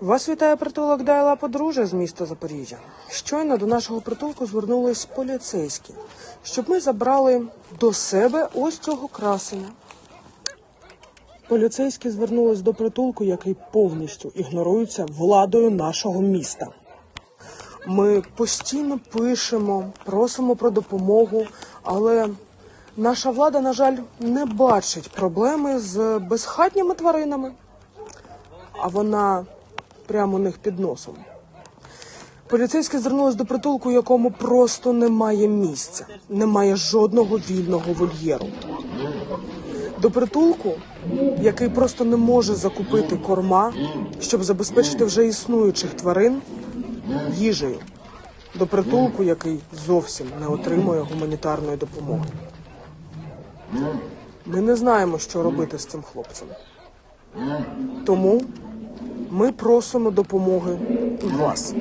Вас вітає притулок Дайла Подружжя з міста Запоріжжя. Щойно до нашого притулку звернулись поліцейські, щоб ми забрали до себе ось цього красення. Поліцейські звернулись до притулку, який повністю ігнорується владою нашого міста. Ми постійно пишемо, просимо про допомогу, але наша влада, на жаль, не бачить проблеми з безхатніми тваринами, а вона прямо у них під носом. Поліцейські звернулись до притулку, якому просто немає місця, немає жодного вільного вольєру. До притулку, який просто не може закупити корма, щоб забезпечити вже існуючих тварин їжею. До притулку, який зовсім не отримує гуманітарної допомоги. Ми не знаємо, що робити з цим хлопцем. Тому ми просимо допомоги у вас.